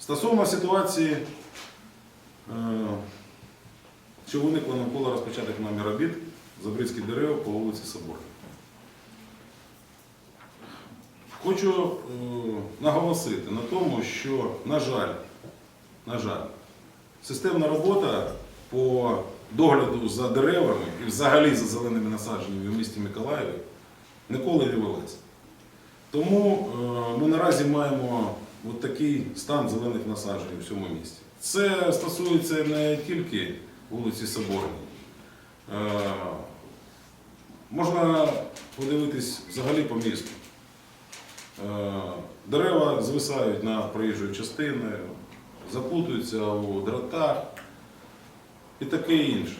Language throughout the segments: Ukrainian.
Стосовно ситуації, е, що виникла навколо розпочатих нами робіт Забрицьких дерев по вулиці Соборній. Хочу е, наголосити на тому, що, на жаль, на жаль, системна робота по догляду за деревами і взагалі за зеленими насадженнями в місті Миколаєві ніколи не велася. Тому е, ми наразі маємо от такий стан зелених насаджень у цьому місті. Це стосується не тільки вулиці Соборній. Е, Можна подивитись взагалі по місту. Е, Дерева звисають на проїжджої частини, запутуються у дротах і таке інше.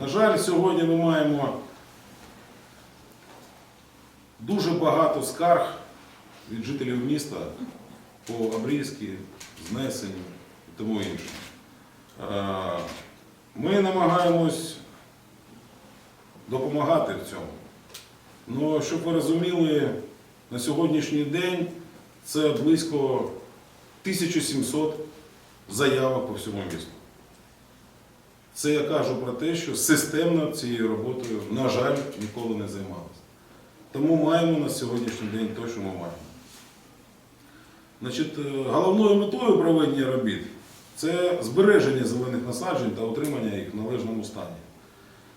На жаль, сьогодні ми маємо дуже багато скарг від жителів міста по обрізці, знесенню і тому інше. Е, Ми намагаємось допомагати в цьому. Ну, щоб ви розуміли, на сьогоднішній день це близько 1700 заявок по всьому місту. Це я кажу про те, що системно цією роботою, на жаль, ніколи не займалися. Тому маємо на сьогоднішній день те, що ми маємо. Значить, е, головною метою проведення робіт це збереження зелених насаджень та утримання їх в належному стані.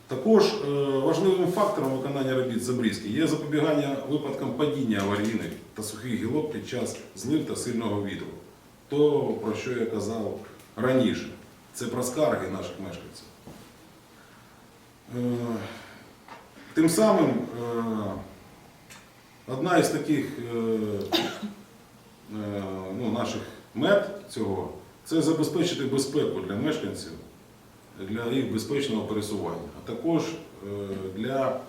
Також е, важливим фактором виконання робіт Забрізьки є запобігання випадкам падіння аварійних та сухих гілок під час злив та сильного вітру. То, про що я казав раніше, це про скарги наших мешканців. Е, Тим самим одна із таких е, е, ну, наших мет цього це забезпечити безпеку для мешканців для їх безпечного пересування, а також е, для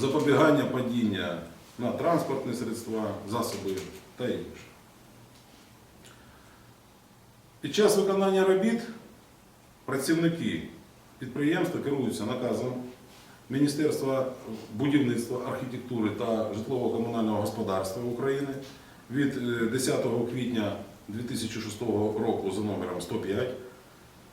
запобігання падіння на транспортні средства, засоби та інше. Під час виконання робіт працівники підприємства керуються наказом Міністерства будівництва, архітектури та житлово-комунального господарства України від е, 10 квітня 2006 року за номером 105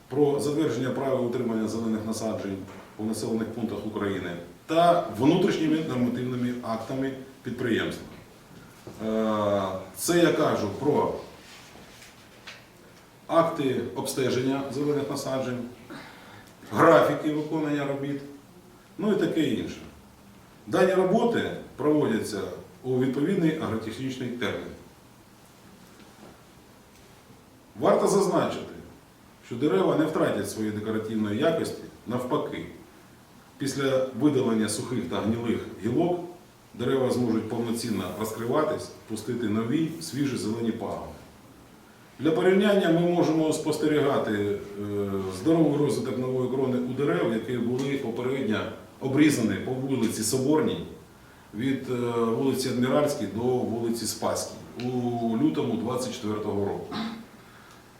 про затвердження правил утримання зелених насаджень у населених пунктах України та внутрішніми нормативними актами підприємства. Е, Це я кажу про акти обстеження зелених насаджень, графіки виконання робіт, ну і таке інше. Дані роботи проводяться у відповідний агротехнічний термін. Варто зазначити, що дерева не втратять своєї декоративної якості, навпаки. Після видалення сухих та гнилих гілок дерева зможуть повноцінно розкриватись, пустити нові свіжі зелені пагони. Для порівняння ми можемо спостерігати е, здоровий розвиток нової крони у дерев, які були попередньо обрізані по вулиці Соборній від е, вулиці Адміральській до вулиці Спаській у лютому 24-го року.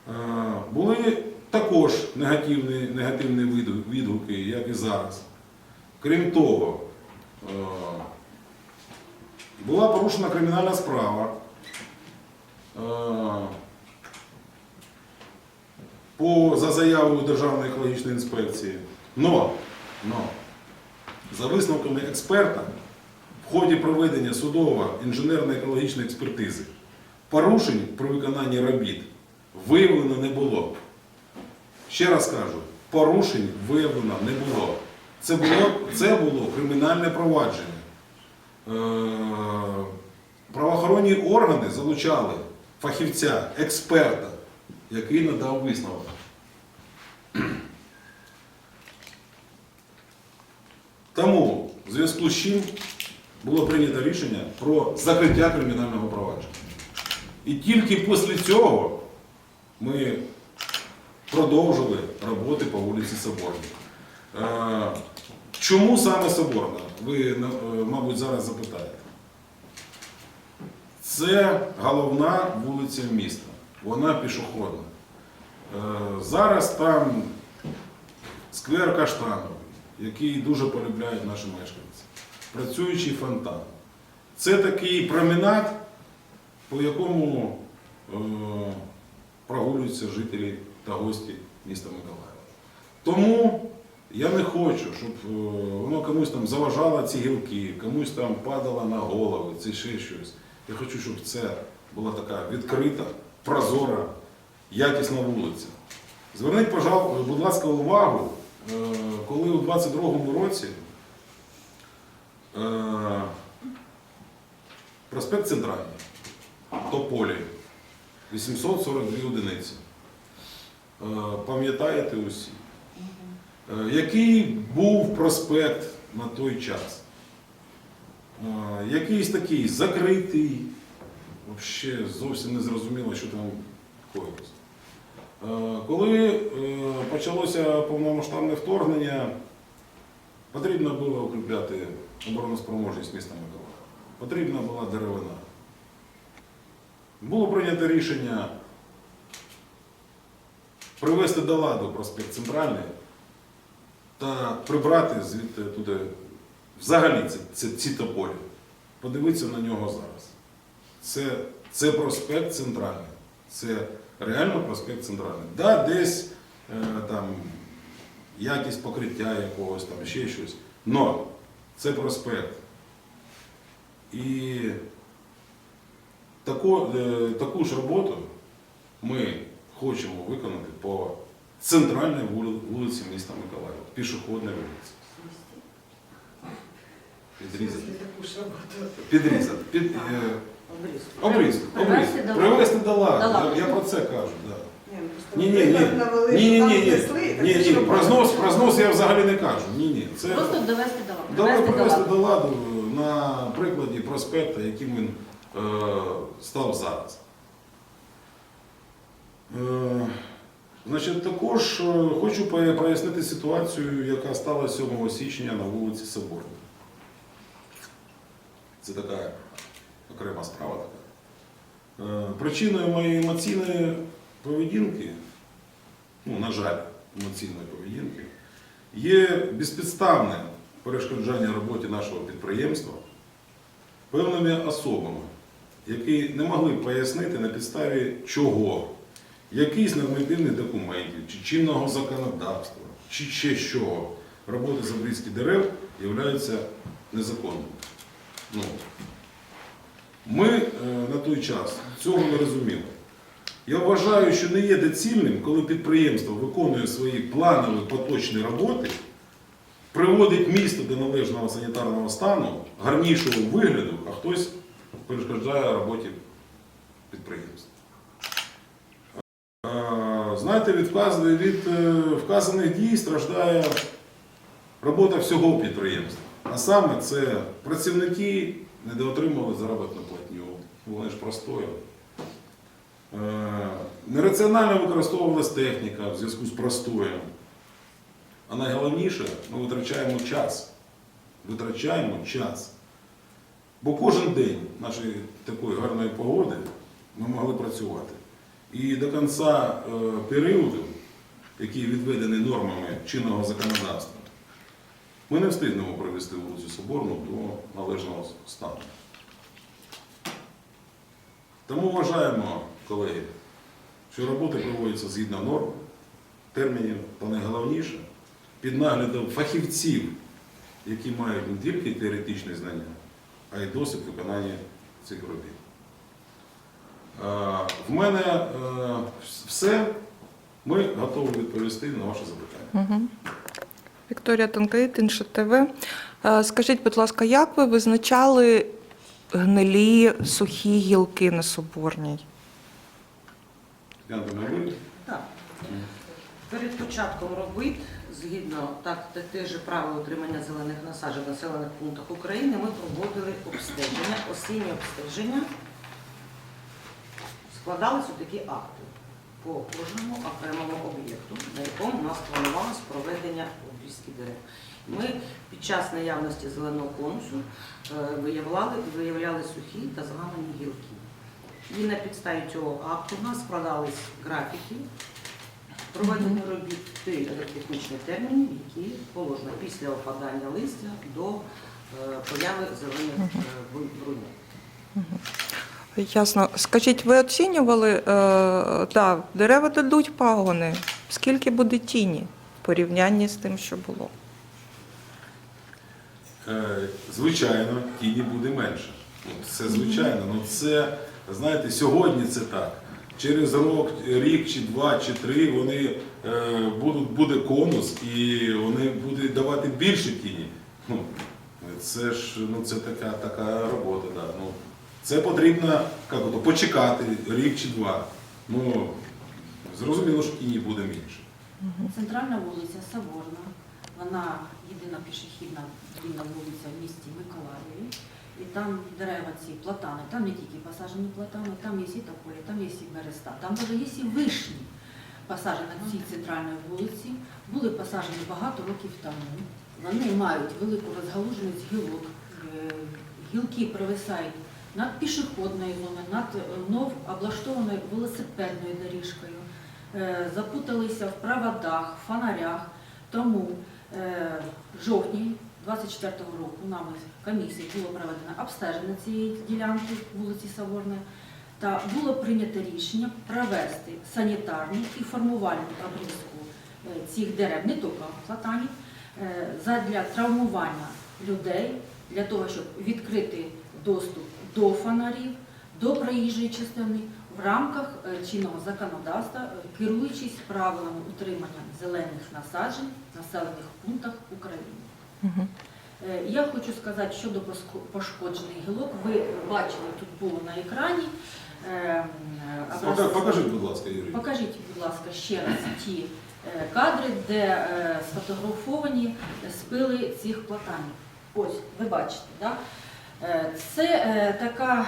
Е, Були також негативні, негативні відгуки, як і зараз. Крім того, е, була порушена кримінальна справа по, за заявою Державної екологічної інспекції. Но, но за висновками експерта в ході проведення судово-інженерно-екологічної експертизи порушень при виконанні робіт виявлено не було. Ще раз кажу, порушень виявлено не було. Це було, це було кримінальне провадження. Е, правоохоронні органи залучали фахівця, експерта, який надав висновок. Тому в зв'язку з чим було прийнято рішення про закриття кримінального провадження. І тільки після цього ми продовжили роботи по вулиці Соборній. Е, Чому саме Соборна? Ви, е, мабуть, зараз запитаєте. Це головна вулиця міста. Вона пішохідна. Е, Зараз там сквер Каштановий, який дуже полюбляють наші мешканці. Працюючий фонтан. Це такий променад, по якому е, прогулюються жителі та гості міста Миколаєва. Тому я не хочу, щоб е, воно комусь там заважало ці гілки, комусь там падало на голову, це ще щось. Я хочу, щоб це була така відкрита, прозора, якісна вулиця. Зверніть, будь ласка, увагу, коли у 22-му році е, проспект Центральний, Тополі, 842 одиниці. Е, Пам'ятаєте усі? Е, Який був проспект на той час? Е, Якийсь такий закритий, взагалі зовсім не зрозуміло, що там коїлось. Е, Коли е, почалося повномасштабне вторгнення, потрібно було укріпляти обороноспроможність міста Миколаєва. Потрібна була деревина. Було прийнято рішення привести до ладу проспект Центральний та прибрати звідти туди взагалі ці, ці, ці тополі. Подивитися на нього зараз. Це, це проспект Центральний. Це реально проспект Центральний. Да, десь е, там якість покриття якогось, там ще щось. Но це проспект. І таку, е, таку ж роботу ми хочемо виконати по центральній вулиці міста Миколаєва, пішохідній вулиці. Підрізати. Підрізати. Під, е, обріз, обріз. Привести до ладу. Я, про це кажу. Да. Ні, Ні, ні, ні. Ні, ні, ні, ні. Про знос, про знос я взагалі не кажу. Ні, ні. Це Просто довести до ладу. давай Привести до ладу. на прикладі проспекта, яким він е, став зараз. Е, значить, також е, хочу поя- пояснити ситуацію, яка стала 7 січня на вулиці Соборній. Це така окрема справа така. Е, Причиною моєї емоційної поведінки, ну, на жаль, емоційної поведінки, є безпідставне перешкоджання роботі нашого підприємства певними особами, які не могли пояснити на підставі чого, якийсь нормативних документів, чи чинного законодавства, чи ще чого, роботи з обрізки дерев являються незаконними. Ну, ми е, на той час цього не розуміли. Я вважаю, що не є доцільним, коли підприємство виконує свої планові поточні роботи, приводить місто до належного санітарного стану, гарнішого вигляду, а хтось перешкоджає роботі підприємства. Знаєте, від е, вказаних дій страждає робота всього підприємства. А саме це працівники недоотримали заробітну платню, вони ж простояли. Е, Нераціонально використовувалась техніка в зв'язку з простоєм. А найголовніше, ми витрачаємо час. Витрачаємо час. Бо кожен день нашої такої гарної погоди ми могли працювати. І до кінця е, періоду, який відведений нормами чинного законодавства, ми не встигнемо привести вулицю Соборну до належного стану. Тому вважаємо, колеги, що роботи проводяться згідно норм, термінів та найголовніше під наглядом фахівців, які мають не тільки теоретичні знання, а й досвід виконання цих робіт. Е, В мене е, все. Ми готові відповісти на ваше запитання. Вікторія Тонкаїт, інше ТВ. Е, Скажіть, будь ласка, як ви визначали гнилі сухі гілки на Соборній? Так. Перед початком робіт, згідно так, те- те ж правил отримання зелених насаджень в населених пунктах України, ми проводили обстеження, осіннє обстеження. Складалися такі акти по кожному окремому об'єкту, на якому у нас планувалось проведення обрізки дерев. Ми під час наявності зеленого конусу е, виявляли, виявляли сухі та зламані гілки. І на підставі цього акту у нас складались графіки проведення робіт електротехнічні терміни, які положено після опадання листя до е, появи зелених е, бруньок. Ясно. Скажіть, ви оцінювали, е, да, дерева дадуть пагони. Скільки буде тіні порівнянні з тим, що було? Е, Звичайно, тіні буде менше. Це звичайно. Ну це, знаєте, сьогодні це так. Через рок, рік чи два, чи три вони е, будуть, буде конус і вони будуть давати більше тіні. Ну, це ж ну, це така, така робота. Да. Ну, це потрібно ото, почекати рік чи два. Ну, зрозуміло, що тіні буде менше. Центральна вулиця Соборна, вона єдина пішохідна длінна вулиця в місті Миколаєві. І там дерева ці платани, там не тільки посаджені платани, там є і тополі, там є і береста, там навіть є і вишні посаджені на цій центральній вулиці. Були посаджені багато років тому. Вони мають велику розгалуженість гілок. Е, Гілки провисають над пішохідною зоною, над е, знов облаштованою велосипедною доріжкою запуталися в проводах, в фонарях. Тому е, в жовтні 24-го року нами комісії було проведено обстеження цієї ділянки вулиці Соборної та було прийнято рішення провести санітарну і формувальну обрізку е, цих дерев, не тільки платанів, е, задля травмування людей, для того, щоб відкрити доступ до фонарів, до проїжджої частини в рамках е, чинного законодавства, е, керуючись правилами утримання зелених насаджень в населених пунктах України. Е, Я хочу сказати щодо пошкоджених гілок. Ви бачили тут було на екрані. Покажіть, будь ласка, Юрій. Покажіть, будь ласка, ще раз ті кадри, де сфотографовані спили цих платанів. Ось, ви бачите, да? Е, це така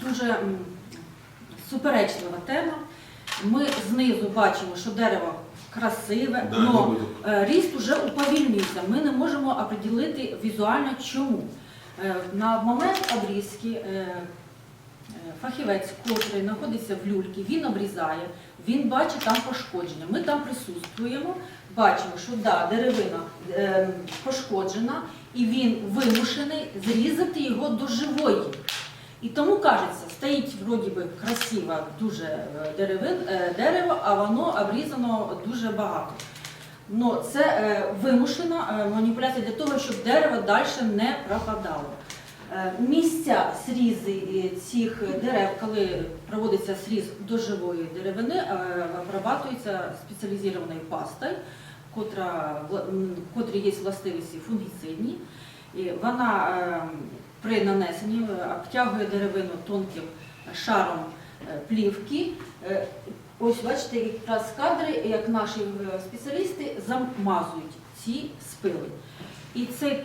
дуже суперечлива тема. Ми знизу бачимо, що дерево красиве, Да, але буду. Е, Ріст уже уповільнився. Ми не можемо определити візуально чому. Е, На момент обрізки е, е, фахівець, котрий знаходиться в люльці, він обрізає, він бачить там пошкодження. Ми там присутствуємо, бачимо, що да, деревина е, пошкоджена, і він вимушений зрізати його до живої. І тому кажеться, стоїть вроді би красиво дуже е, деревин, е, дерево, а воно обрізано дуже багато. Ну, це е, вимушена маніпуляція для того, щоб дерево далі не пропадало. Місця срізи цих дерев, коли проводиться сріз до живої деревини, обрабатується спеціалізованою пастою, котра, котрі є властивості фунгіцидні. І вона е, при нанесенні е, обтягує деревину тонким шаром е, плівки. Е, Ось бачите, якраз кадри, як наші спеціалісти замазують ці спили. І цей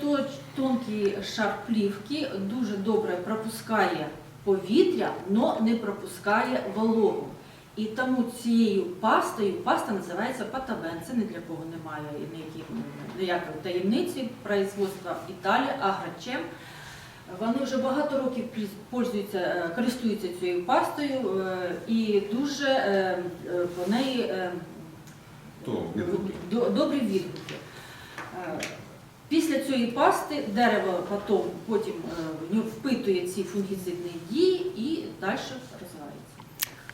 тонкий шар плівки дуже добре пропускає повітря, але не пропускає вологу. І тому цією пастою, паста називається патабен, це ні для кого немає ніякої таємниці производства Італія, аграчем. Вони вже багато років пользуються, е, користуються цією пастою е, і дуже е, по неї добрі відгуки. Після цієї пасти дерево потім, потім впитує ці фунгіцидні дії і далі розвивається.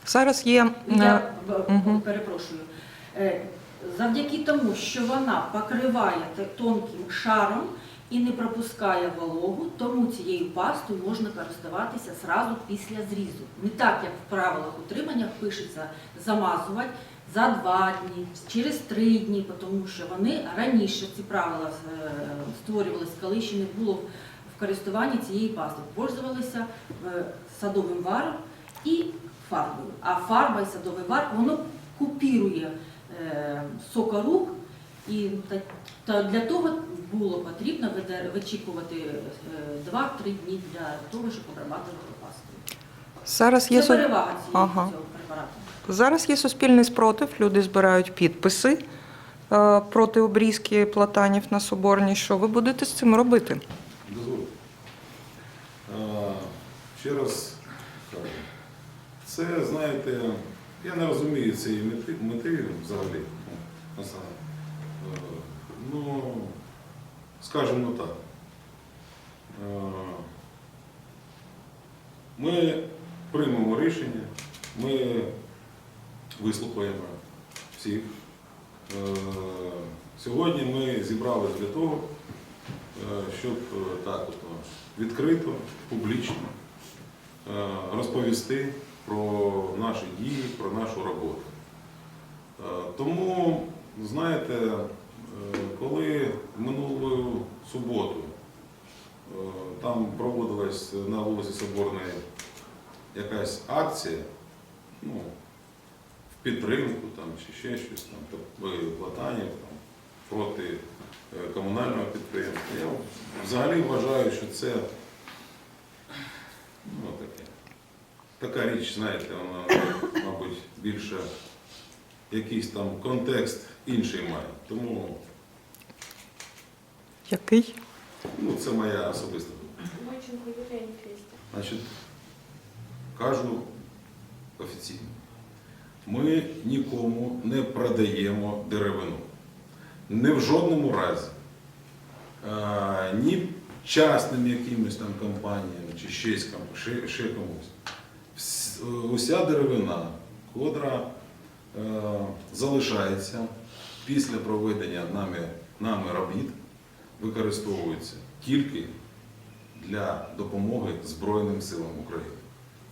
Зараз є Я Мгм. перепрошую. Е, Завдяки тому, що вона покриває тонким шаром і не пропускає вологу, тому цією пастою можна користуватися зразу після зрізу. Не так, як в правилах утримання пишеться замазувати за два дні, через три дні, тому що вони раніше ці правила створювалися, коли ще не було в користуванні цієї пасти. Пользувалися садовим варом і фарбою. А фарба і садовий вар воно купірує е, сокорук, і та, та для того було потрібно вичікувати е, 2-3 дні для того, щоб обрабатувати пастою. зараз є Це перевага цієї, Ага. цього препарату. зараз є суспільний спротив. Люди збирають підписи е, проти обрізки платанів на соборній. Що ви будете з цим робити? Дозвольте. А, Ще раз кажу. Це, знаєте, я не розумію цієї мети, мети взагалі. ну. Е, Ну, скажімо так. Е, Ми приймемо рішення, ми вислухаємо всіх. Е, Сьогодні ми зібралися для того, щоб так от, відкрито, публічно розповісти про наші дії, про нашу роботу. Е, Тому, знаєте, е, коли минулу суботу е, там проводилась на вулиці Соборної якась акція, ну, в підтримку там, чи ще щось там, тобто там, проти комунального підприємства. Я взагалі вважаю, що це ну, таке. Така річ, знаєте, вона, мабуть, більше якийсь там контекст інший має. Тому Який? ну, це моя особиста думка. Юлія. Значить, кажу офіційно. Ми нікому не продаємо деревину. Не в жодному разі. А, ні частним якимось там компаніям чи ком- ще, ще комусь. Уся деревина, котра е, залишається після проведення нами, нами робіт, використовується тільки для допомоги Збройним силам України.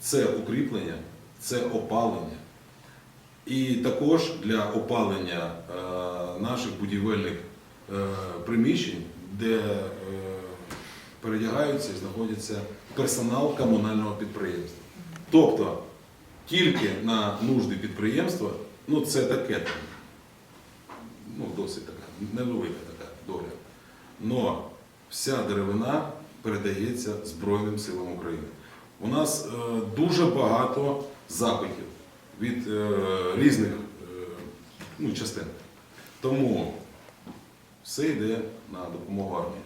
Це укріплення, це опалення. І також для опалення е, наших будівельних е, приміщень, де передягаються і знаходиться персонал комунального підприємства. Тобто тільки на нужди підприємства, ну це таке ну досить така невелика така доля. Но вся деревина передається Збройним силам України. У нас е, дуже багато запитів від е, різних е, ну, частин. Тому все йде на допомогу армії.